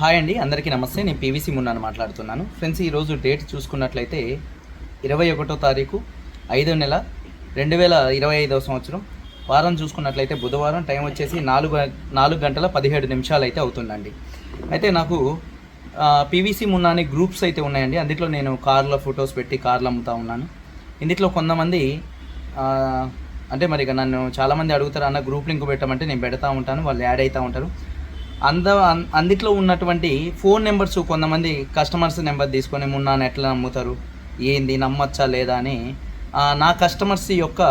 Hi అండి అందరికీ నమస్తే. నేను పీవీసీ మున్నాను మాట్లాడుతున్నాను. ఫ్రెండ్స్ ఈరోజు డేట్ చూసుకున్నట్లయితే ఇరవై ఒకటో తారీఖు ఐదో నెల రెండు వేల ఇరవై ఐదవ సంవత్సరం. వారం చూసుకున్నట్లయితే బుధవారం టైం వచ్చేసి నాలుగు నాలుగు గంటల పదిహేడు నిమిషాలు అయితే అవుతుందండి. అయితే నాకు పీవీసీ మున్నా అనే గ్రూప్స్ అయితే ఉన్నాయండి. అందులో నేను కార్ల ఫొటోస్ పెట్టి కార్లు అమ్ముతా ఉన్నాను. ఇందులో కొంతమంది అంటే మరి ఇక నన్ను చాలామంది అడుగుతారు అన్న గ్రూప్ లింక్ పెట్టమంటే నేను పెడతా ఉంటాను వాళ్ళు యాడ్ అవుతూ ఉంటారు. అంద అందుట్లో ఉన్నటువంటి ఫోన్ నెంబర్స్ కొంతమంది కస్టమర్స్ నెంబర్ తీసుకొని మున్నాను ఎట్లా నమ్ముతారు? ఏంది? నమ్మచ్చా లేదా? అని నా కస్టమర్స్ యొక్క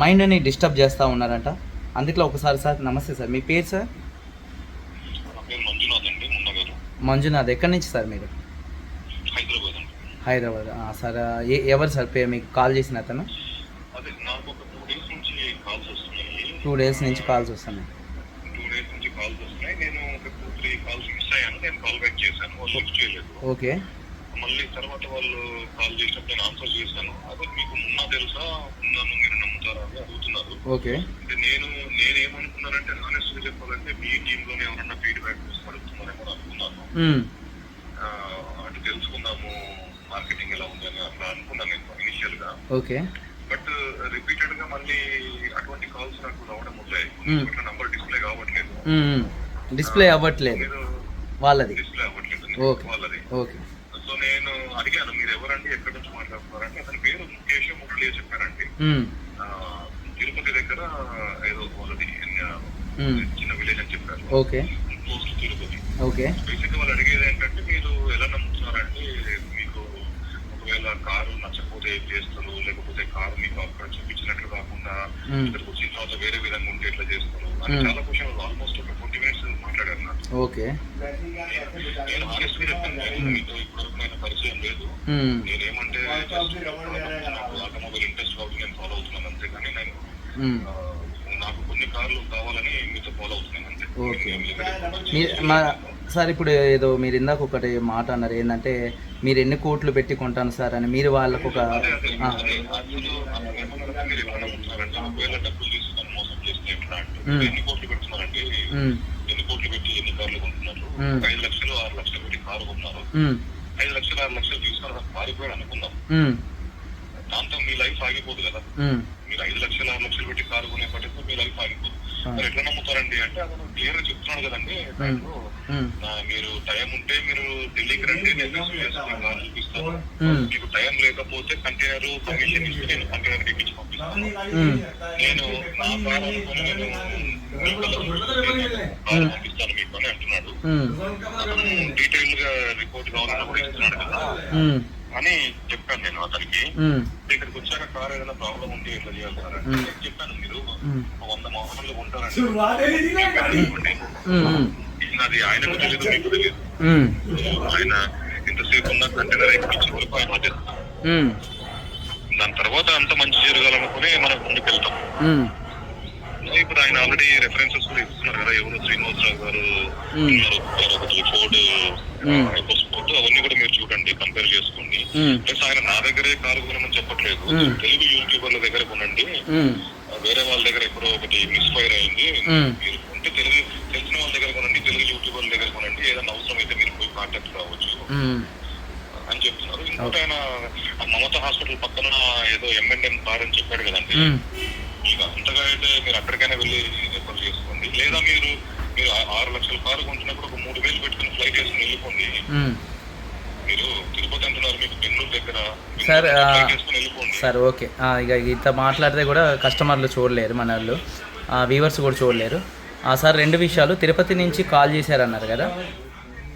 మైండ్ని డిస్టర్బ్ చేస్తూ ఉన్నారంట. అందుట్లో ఒకసారి సార్ నమస్తే సార్. మీ పేరు సార్? మంజునాథ్ ఎక్కడి నుంచి సార్ మీరు? హైదరాబాద్ సార్ ఎవరు సార్? పే మీకు కాల్ చేసిన అతను? టూ డేస్ నుంచి కాల్స్ వస్తున్నాయి టూ డేస్ నుంచి కాల్స్ వస్తున్నాయి టూ డేస్ నుంచి కాల్స్ వస్తున్నాయి నేను కాల్స్ మిస్ అయ్యాను నేను కాల్ బ్యాక్ చేశాను. వాళ్ళు లిఫ్ట్ చేయలేదు. ఓకే. మళ్ళీ తర్వాత వాళ్ళు కాల్ చేసినప్పుడు నేను ఆన్సర్ చేశాను. అదే మీకు మున్నా తెలుసా? మున్నాను మీరు నమ్ముతారా అని అడుగుతున్నారు. ఓకే. అంటే నేను నేనేమనుకున్నానంటే హానెస్ట్గా చెప్పాలంటే మీ టీమ్లోనే ఎవరన్నా ఫీడ్బ్యాక్ అడుగుతున్నారేమో అని అనుకున్నాను. అంటే తెలుసుకుందాము మార్కెటింగ్ ఎలా ఉందని అట్లా అనుకున్నాను నేను ఇనిషియల్గా. ఓకే. బట్ రిపీటెడ్గా మళ్ళీ అటువంటి కాల్స్ నాకు రావడం మొదలయ్యాయి నంబర్ డిస్ప్లే కావట్లేదు. డిస్ప్లే అవ్వట్లేదు. వాళ్ళది. ఓకే. వాళ్ళది. ఓకే. సో నేను అడిగాను మీరు ఎవరండి ఎక్కడి నుంచి మాట్లాడుతున్నారంటే అతని పేరు ముఖేష్ మురళి చెప్పారండి. తిరుపతి దగ్గర ఏదో వాళ్ళది. చిన్న విలేజ్ అని చెప్పారు. ఓకే. తిరుపతి. ఓకే. బేసిక్ వాళ్ళు అడిగేది ఏంటంటే మీరు ఎలా నమ్ముతున్నారంటే మీకు ఒకవేళ కారు నచ్చకపోతే ఏం చేస్తారు లేకపోతే కారు మీకు అక్కడ చూపించినట్లు కాకుండా మ్మ్. ఇక్కడికి వచ్చిన తర్వాత వేరే విధంగా ఉంటే ఎట్లా చేస్తారు అని. చాలా క్వశ్చన్ ఆల్మోస్ట్ ఒక ట్వంటీ మినిట్స్ మాట్లాడారు నాకు ఓకే నేను హానెస్ట్గా చెప్తాను నేను మీతో ఇప్పటివరకు నేను పరిచయం లేదు. నేనేమంటే నాకు ఆటోమొబైల్ ఇంట్రెస్ట్ కాబట్టి నేను ఫాలో అవుతున్నాను అంతేగాని నేను మ్మ్. ఆ, నాకు కొన్ని కార్లు కావాలని మీతో ఫాలో అవుతున్నాను అంతే ఓకే. సార్ ఇప్పుడు ఏదో మీరు ఇందాక ఒకటి మాట అన్నారు ఏంటంటే మీరు ఎన్ని కోట్లు పెట్టి కొంటాను సార్ అని మీరు వాళ్ళకు ఒక ఐదు లక్షలు ఆరు లక్షలు తీసుకొని అనుకుందాం. దాంతో మీ లైఫ్ ఆగిపోదు కదా. మీరు ఐదు లక్షలు ఆరు లక్షలు పెట్టి కారు కొనే పట్టిస్తే మీ లైఫ్ ఆగిపోదు. మరి ఎట్లా నమ్ముతారండి? అంటే అతను క్లియర్గా చెప్తున్నాడు కదండి. మీరు టైం ఉంటే మీరు ఢిల్లీకి రండి నేను చూపిస్తాను. మీకు టైం లేకపోతే కంటైనర్ కమిషన్ ఇస్తే నేను కంటైనర్ ఇప్పించి పంపిస్తాను. నేను నా కారు అనుకుని నేను పంపిస్తాను మీకు అని అంటున్నాడు. అతను డీటెయిల్గా రిపోర్ట్ కావాలన్నా కూడా ఇస్తున్నాడు కదా. అని చెప్పాను నేను అతనికి. ఇక్కడికి వచ్చాక కార్ ఏదైనా ప్రాబ్లం ఉంటే ఎట్లా చేయాలి సార్ అంటే నేను చెప్పాను మీరు వంద వాహనాలు ఉంటారండి. అది ఆయనకు తెలియదు మీకు తెలియదు. ఆయన ఇంతసేపు ఉన్న కంటైనర్ ఎక్కించే వదిలేస్తాం మ్మ్. దాని తర్వాత అంత మంచి జరగాలనుకుని మనం ముందుకు వెళ్తాం మ్మ్. ఇప్పుడు ఆయన ఆల్రెడీ రెఫరెన్సెస్ కూడా ఇస్తున్నారు కదా ఎవరు శ్రీనివాసరావు గారు ఒకటి ఫోర్డ్. స్పోర్ట్ అవన్నీ కూడా మీరు చూడండి కంపేర్ చేసుకోండి. ప్లస్ ఆయన నా దగ్గరే కారు కొనమని చెప్పట్లేదు. తెలుగు యూట్యూబర్ల దగ్గర కొనండి. వేరే వాళ్ళ దగ్గర ఎప్పుడో ఒకటి మిస్ఫైర్ అయింది. మీరు ఉంటే తెలుగు తెలిసిన వాళ్ళ దగ్గర కొనండి తెలుగు యూట్యూబర్ల దగ్గర కొనండి ఏదైనా అవసరం అయితే మీరు పోయి కాంటాక్ట్ కావచ్చు. అని చెప్తున్నారు ఇంకోటి ఆయన మమతా హాస్పిటల్ పక్కన ఏదో ఎంఎన్ఎం కార్ అని చెప్పాడు కదండి మ్మ్. ఇక అంతగా అయితే మీరు అక్కడికైనా వెళ్ళి రిఫర్ చేసుకోండి. లేదా మీరు మీరు ఆరు లక్షల కారు కొంటున్నప్పుడు ఒక మూడు వేలు పెట్టుకుని ఫ్లైట్ వేసుకుని వెళ్ళిపోండి. మీరు తిరుపతి అంటున్నారు మీకు బెంగళూరు దగ్గర. సార్, సరే ఓకే. ఇక ఇంత మాట్లాడితే కూడా కస్టమర్లు చూడలేరు మన వాళ్ళు వ్యూవర్స్ కూడా చూడలేరు. ఆ, సార్ రెండు విషయాలు. తిరుపతి నుంచి కాల్ చేశారన్నారు కదా.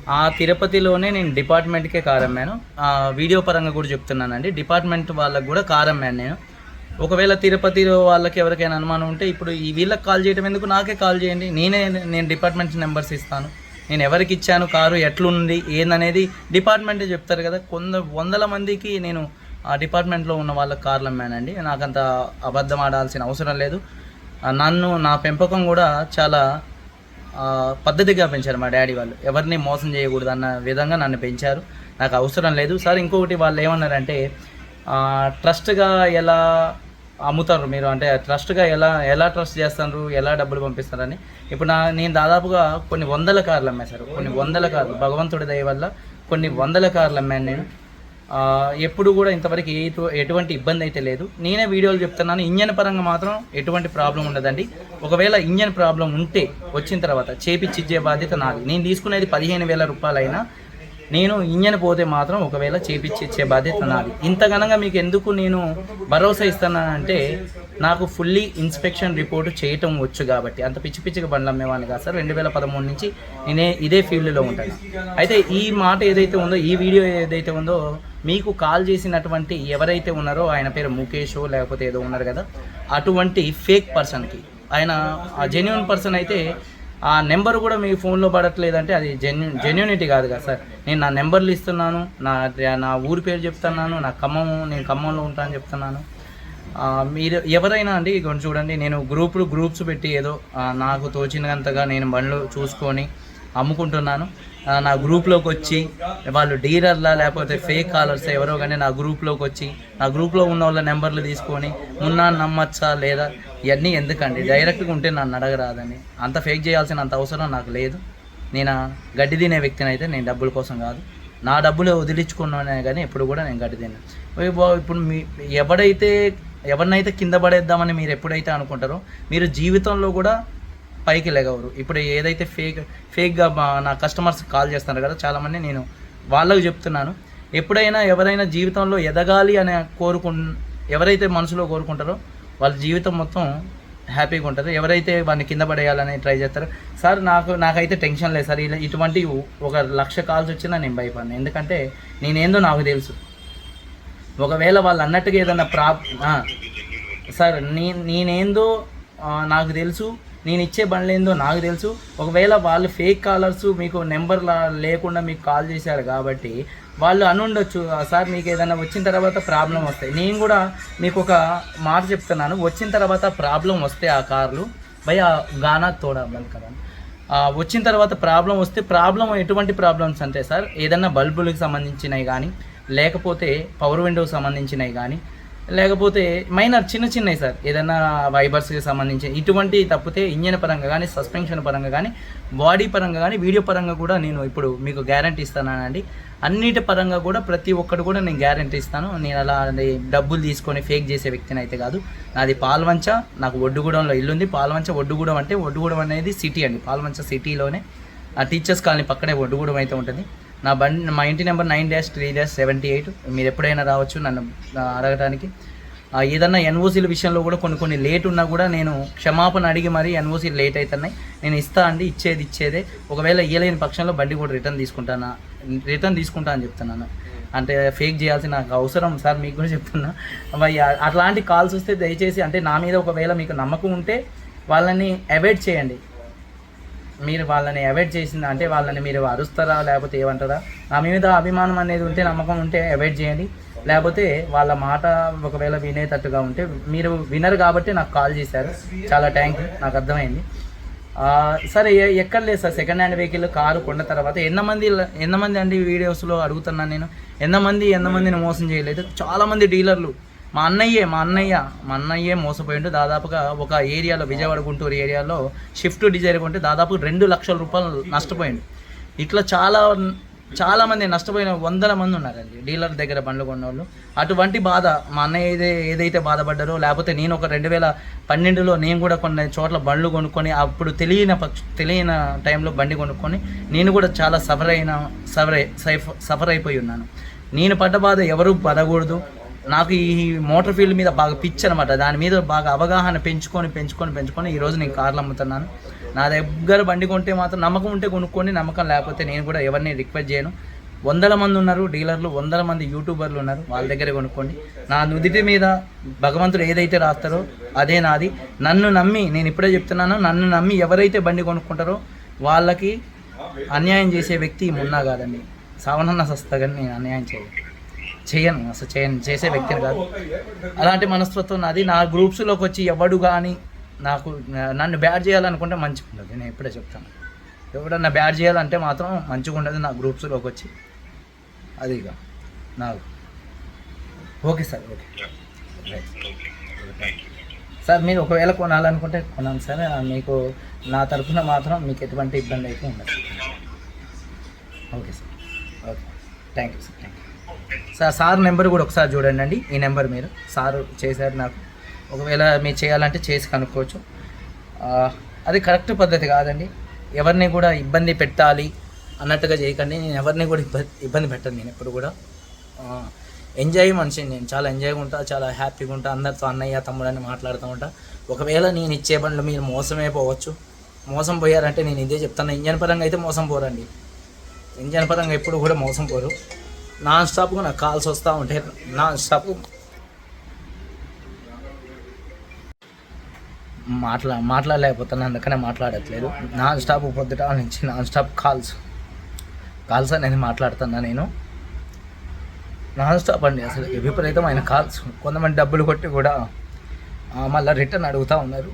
ఆ తిరుపతిలోనే నేను డిపార్ట్మెంట్కే కార్ అమ్మాను. ఆ, వీడియో పరంగా కూడా చెప్తున్నానండి. డిపార్ట్మెంట్ వాళ్ళకి కూడా కార్ అమ్మాను నేను. ఒకవేళ తిరుపతిలో వాళ్ళకి ఎవరికైనా అనుమానం ఉంటే ఇప్పుడు ఈ వీళ్ళకి కాల్ చేయడం ఎందుకు? నాకే కాల్ చేయండి. నేనే నేను డిపార్ట్మెంట్ నెంబర్స్ ఇస్తాను. నేను ఎవరికి ఇచ్చాను? కారు ఎట్లుంది? ఏందనేది డిపార్ట్మెంటే చెప్తారు కదా. కొంద వందల మందికి నేను ఆ డిపార్ట్మెంట్లో ఉన్న వాళ్ళకి కార్లు అమ్మానండి నాకంత అబద్ధం ఆడాల్సిన అవసరం లేదు. నన్ను నా పెంపకం కూడా చాలా పద్ధతిగా పెంచారు మా డాడీ వాళ్ళు. ఎవరిని మోసం చేయకూడదు అన్న విధంగా నన్ను పెంచారు. నాకు అవసరం లేదు. సార్ ఇంకొకటి వాళ్ళు ఏమన్నారంటే ట్రస్ట్గా ఎలా అమ్ముతారు మీరు? అంటే ట్రస్ట్గా ఎలా ఎలా ట్రస్ట్ చేస్తారు? ఎలా డబ్బులు పంపిస్తారని? ఇప్పుడు నా నేను దాదాపుగా కొన్ని వందల కార్లు అమ్మేశారు సార్. కొన్ని వందల కార్లు. భగవంతుడి దయ వల్ల కొన్ని వందల కార్లు అమ్మాను నేను. ఎప్పుడు కూడా ఇంతవరకు ఎటు ఎటువంటి ఇబ్బంది అయితే లేదు. నేనే వీడియోలు చెప్తున్నాను. ఇంజన్ పరంగా మాత్రం ఎటువంటి ప్రాబ్లం ఉండదండి. ఒకవేళ ఇంజన్ ప్రాబ్లం ఉంటే వచ్చిన తర్వాత చేపిచ్చిచ్చే బాధ్యత నాది. నేను తీసుకునేది పదిహేను వేల రూపాయలైనా నేను ఇంజన్ పోతే మాత్రం ఒకవేళ చేపించి ఇచ్చే బాధ్యత నాది. ఇంతగనంగా మీకు ఎందుకు నేను భరోసా ఇస్తున్నానంటే నాకు ఫుల్లీ ఇన్స్పెక్షన్ రిపోర్ట్ చేయటం వచ్చు కాబట్టి. అంత పిచ్చి పిచ్చిగా బండ్లు అమ్మేవాడిని కాదు సార్. రెండు వేల పదమూడు నుంచి నేనే ఇదే ఫీల్డ్లో ఉంటాను. అయితే ఈ మాట ఏదైతే ఉందో ఈ వీడియో ఏదైతే ఉందో మీకు కాల్ చేసినటువంటి ఎవరైతే ఉన్నారో ఆయన పేరు ముఖేష్ లేకపోతే ఏదో ఉన్నారు కదా అటువంటి ఫేక్ పర్సన్కి ఆయన ఆ జెన్యున్ పర్సన్ అయితే ఆ నెంబర్ కూడా మీ ఫోన్లో పడట్లేదంటే అది జెన్యు జెన్యునిటీ కాదు కదా సార్. నేను నా నెంబర్లు ఇస్తున్నాను నా నా ఊరి పేరు చెప్తున్నాను నా ఖమ్మం నేను ఖమ్మంలో ఉంటానని చెప్తున్నాను. మీరు ఎవరైనా అండి కొంచెం చూడండి నేను గ్రూపులు గ్రూప్స్ పెట్టి ఏదో నాకు తోచినంతగా నేను బండ్లు చూసుకొని అమ్ముకుంటున్నాను. నా గ్రూప్లోకి వచ్చి వాళ్ళు డీలర్లా లేకపోతే ఫేక్ కాలర్స్ ఎవరో కానీ నా గ్రూప్లోకి వచ్చి నా గ్రూప్లో ఉన్న వాళ్ళ నెంబర్లు తీసుకొని మున్నా నమ్మచ్చా లేదా? ఇవన్నీ ఎందుకండి? డైరెక్ట్గా ఉంటే నన్ను అడగరాదని అంత ఫేక్ చేయాల్సిన అంత అవసరం నాకు లేదు. నేను గడ్డి తినే వ్యక్తిని అయితే నేను డబ్బుల కోసం కాదు. నా డబ్బులు వదిలించుకున్నానే కానీ ఎప్పుడు కూడా నేను గడ్డి తిన్నాను ఇప్పుడు మీ ఎవడైతే ఎవరినైతే కింద పడేద్దామని మీరు ఎప్పుడైతే అనుకుంటారో మీరు జీవితంలో కూడా పైకి లెగవరు. ఇప్పుడు ఏదైతే ఫేక్ ఫేక్గా మా నా కస్టమర్స్ కాల్ చేస్తున్నారు కదా చాలామంది నేను వాళ్ళకు చెప్తున్నాను. ఎప్పుడైనా ఎవరైనా జీవితంలో ఎదగాలి అని కోరుకు ఎవరైతే మనసులో కోరుకుంటారో వాళ్ళ జీవితం మొత్తం హ్యాపీగా ఉంటుంది. ఎవరైతే వాడిని కింద పడేయాలని ట్రై చేస్తారో సార్ నాకు నాకైతే టెన్షన్ లేదు సార్. ఇలా ఇటువంటి ఒక లక్ష కాల్స్ వచ్చినా నేను భయపడను. ఎందుకంటే నేనేందో నాకు తెలుసు. ఒకవేళ వాళ్ళు అన్నట్టుగా ఏదన్నా ప్రా సార్ నీ నేనేందో నాకు తెలుసు. నేను ఇచ్చే బండ్లు ఏందో నాకు తెలుసు. ఒకవేళ వాళ్ళు ఫేక్ కాలర్స్ మీకు నెంబర్ లేకుండా మీకు కాల్ చేశారు కాబట్టి వాళ్ళు అనుండొచ్చు సార్ మీకు ఏదైనా వచ్చిన తర్వాత ప్రాబ్లం వస్తాయి. నేను కూడా మీకు ఒక మాట చెప్తున్నాను. వచ్చిన తర్వాత ప్రాబ్లం వస్తే ఆ కార్లు భయ గానా తోడా బంద్ కదా వచ్చిన తర్వాత ప్రాబ్లం వస్తే ప్రాబ్లం ఎటువంటి ప్రాబ్లమ్స్ అంటే సార్ ఏదన్నా బల్బులకు సంబంధించినవి కానీ లేకపోతే పవర్ విండోకి సంబంధించినవి కానీ లేకపోతే మైనర్ చిన్న చిన్నవి సార్. ఏదైనా వైబర్స్కి సంబంధించి ఇటువంటి తప్పితే ఇంజన్ పరంగా కానీ సస్పెన్షన్ పరంగా కానీ బాడీ పరంగా కానీ వీడియో పరంగా కూడా నేను ఇప్పుడు మీకు గ్యారంటీ ఇస్తానండి. అన్నిటి పరంగా కూడా ప్రతి ఒక్కటి కూడా నేను గ్యారంటీ ఇస్తాను. నేను అలా డబ్బులు తీసుకొని ఫేక్ చేసే వ్యక్తిని అయితే కాదు. నాది పాల్వంచ నాకు ఒడ్డుగూడెంలో ఇల్లు ఉంది పాల్వంచ ఒడ్డుగూడెం అంటే ఒడ్డుగూడెం అనేది సిటీ అండి. పాల్వంచ సిటీలోనే ఆ టీచర్స్ కాలనీ పక్కనే ఒడ్డుగూడెం అయితే ఉంటుంది. నా బండి మా ఇంటి number nine dash three dash seventy eight. మీరు ఎప్పుడైనా రావచ్చు నన్ను అడగటానికి. ఏదన్నా ఎన్ఓసీల విషయంలో కూడా కొన్ని కొన్ని లేట్ ఉన్నా కూడా నేను క్షమాపణ అడిగి మరీ ఎన్ఓసీలు లేట్ అవుతున్నాయి నేను ఇస్తా అండి ఇచ్చేది ఇచ్చేదే. ఒకవేళ ఇయ్యలేని పక్షంలో బండి కూడా రిటర్న్ తీసుకుంటానా? రిటర్న్ తీసుకుంటా అని చెప్తున్నాను. అంటే ఫేక్ చేయాల్సిన నాకు అవసరం సార్ మీకు కూడా చెప్తున్నా. అట్లాంటి కాల్స్ వస్తే దయచేసి అంటే నా మీద ఒకవేళ మీకు నమ్మకం ఉంటే వాళ్ళని అవాయిడ్ చేయండి. మీరు వాళ్ళని అవాయిడ్ చేసిందా? అంటే వాళ్ళని మీరు అరుస్తారా? లేకపోతే ఏమంటారా? నా మీద అభిమానం అనేది ఉంటే నమ్మకం ఉంటే అవాయిడ్ చేయండి. లేకపోతే వాళ్ళ మాట ఒకవేళ వినేటట్టుగా ఉంటే మీరు వినరు కాబట్టి నాకు కాల్ చేశారు. చాలా థ్యాంక్ యూ నాకు అర్థమైంది. సరే ఎక్కడ లేదు sir. Second hand vehicle car కొన్న తర్వాత ఎంతమంది ఎంతమంది అండి వీడియోస్లో అడుగుతున్నాను నేను? ఎంతమంది ఎంతమందిని మోసం చేయలేదు? చాలామంది డీలర్లు. మా అన్నయ్యే మా అన్నయ్య మా అన్నయ్యే మోసపోయిండు. దాదాపుగా ఒక ఏరియాలో విజయవాడ గుంటూరు ఏరియాలో షిఫ్ట్ డిజైర్ కొంటే దాదాపు రెండు లక్షల రూపాయలు నష్టపోయిండు. ఇట్లా చాలా చాలామంది నష్టపోయిన వందల మంది ఉన్నారండి. డీలర్ దగ్గర బండ్లు కొన్నోళ్ళు. అటువంటి బాధ మా అన్నయ్య ఏదే ఏదైతే బాధపడ్డారో లేకపోతే నేను ఒక రెండు వేల పన్నెండులో నేను కూడా కొన్ని చోట్ల బండ్లు కొనుక్కొని అప్పుడు తెలియని పక్ష తెలియని టైంలో బండి కొనుక్కొని నేను కూడా చాలా సఫర్ అయిన సఫర్ సైఫ్- సఫర్ అయిపోయి ఉన్నాను. నేను పడ్డ బాధ ఎవరు పడకూడదు. నాకు ఈ మోటార్ ఫీల్డ్ మీద బాగా పిచ్ అనమాట దాని మీద బాగా అవగాహన పెంచుకొని పెంచుకొని పెంచుకొని ఈరోజు నేను కార్లు అమ్ముతున్నాను. నా దగ్గర బండి కొంటే మాత్రం నమ్మకం ఉంటే కొనుక్కొని నమ్మకం లేకపోతే నేను కూడా ఎవరిని రిక్వెస్ట్ చేయను. వందల మంది ఉన్నారు డీలర్లు వందల మంది యూట్యూబర్లు ఉన్నారు వాళ్ళ దగ్గర కొనుక్కోండి. నా నుదిటి మీద భగవంతుడు ఏదైతే రాస్తారో అదే నాది. నన్ను నమ్మి నేను ఇప్పుడే చెప్తున్నాను నన్ను నమ్మి ఎవరైతే బండి కొనుక్కుంటారో వాళ్ళకి అన్యాయం చేసే వ్యక్తి మున్నా కాదండి. సావనన్న సస్తా కానీ నేను అన్యాయం చేయను. చేయను అసలు చేయను చేసే వ్యక్తిని కాదు. అలాంటి మనస్తత్వం నాది. నా గ్రూప్స్లోకి వచ్చి ఎవడు కానీ నాకు నన్ను బ్యాడ్ చేయాలనుకుంటే మంచిగా ఉండదు నేను ఇప్పుడే చెప్తాను. ఎవడన్నా బ్యాడ్ చేయాలంటే మాత్రం మంచిగా ఉండదు నా గ్రూప్స్లోకి వచ్చి. అది ఇక. నాకు ఓకే సార్ ఓకే. సార్ మీరు ఒకవేళ కొనాలనుకుంటే కొనాలి సార్. మీకు నా తరఫున మాత్రం మీకు ఎటువంటి ఇబ్బంది అయితే ఉండదు. Okay. Sir. Okay. Thank you sir thank you sir sir number కూడా ఒకసారి చూడండి అండి ఈ నెంబర్ మీరు. సార్ చేశారు నాకు. ఒకవేళ మీరు చేయాలంటే చేసి కనుక్కోవచ్చు. అది కరెక్ట్ పద్ధతి కాదండి. ఎవరిని కూడా ఇబ్బంది పెట్టాలి అన్నట్టుగా చేయకండి. నేను ఎవరిని కూడా ఇబ్బంది ఇబ్బంది పెట్టను నేను ఎప్పుడు కూడా. ఎంజాయ్ మనిషి నేను. చాలా ఎంజాయ్గా ఉంటా చాలా హ్యాపీగా ఉంటా. అందరితో అన్నయ్య తమ్ముడని మాట్లాడుతూ ఉంటా. ఒకవేళ నేను ఇచ్చే బండ్లు మీరు మోసమే పోవచ్చు. మోసం పోయారంటే నేను ఇదే చెప్తాను. ఇంజన్ పరంగా అయితే మోసం పోరండి. ఇంజన్ పరంగా ఎప్పుడు కూడా మోసం పోరు. నాన్ స్టాప్గా నాకు కాల్స్ వస్తూ ఉంటాయి నాన్ స్టాప్. మాట్లా మాట్లాడలేకపోతున్నాను అందుకనే మాట్లాడట్లేదు. నాన్ స్టాప్ పొద్దుట నుంచి నాన్ స్టాప్ కాల్స్. కాల్స్ అనేది మాట్లాడుతున్నా నేను. నాన్ స్టాప్ అండి అసలు విపరీతమైన కాల్స్. కొంతమంది డబ్బులు కొట్టి కూడా మళ్ళీ రిటర్న్ అడుగుతూ ఉన్నారు.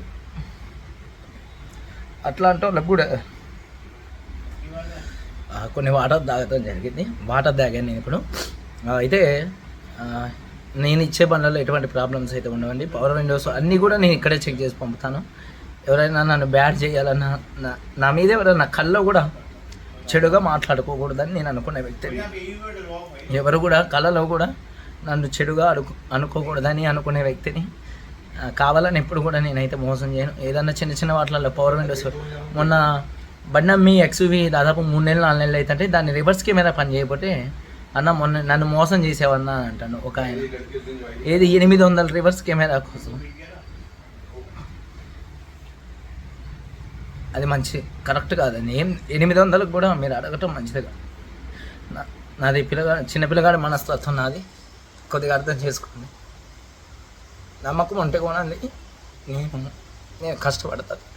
అట్లాంటి వాళ్ళకి కూడా కొన్ని వాటర్ తాగడం జరిగింది. వాటర్ తాగాను నేను ఇప్పుడు. అయితే నేను ఇచ్చే బండ్లలో ఎటువంటి ప్రాబ్లమ్స్ అయితే ఉండవండి. పవర్ విండోస్ అన్నీ కూడా నేను ఇక్కడే చెక్ చేసి పంపుతాను. ఎవరైనా నన్ను బ్యాడ్ చేయాలన్నా నా- నా మీద ఎవరైనా కళ్ళలో కూడా చెడుగా మాట్లాడుకోకూడదని నేను అనుకునే వ్యక్తిని. ఎవరు కూడా కళలో కూడా నన్ను చెడుగా అడుకు అనుకోకూడదని అనుకునే వ్యక్తిని. కావాలని ఎప్పుడు కూడా నేనైతే మోసం చేయను. ఏదన్నా చిన్న చిన్న వాటిలలో పవర్ విండోస్ మొన్న బండి మీ ఎక్స్వి దాదాపు మూడు నెలలు నాలుగు నెలలు అవుతుంటే దాన్ని రివర్స్ కెమెరా పని చేయకపోతే అన్న మొన్న నన్ను మోసం చేసేవన్న అని అంటాను ఒక ఆయన. ఏది ఎనిమిది వందల రివర్స్ కెమెరా కోసం. అది మంచి కరెక్ట్ కాదండి ఏం ఎనిమిది వందలకు కూడా మీరు అడగటం మంచిది కాదు నాది పిల్లగాడు చిన్న పిల్లగాడి మనస్తత్వం నాది. కొద్దిగా అర్థం చేసుకోండి. నమ్మకం ఉంటే కొనండి. నేను నేను కష్టపడతాను.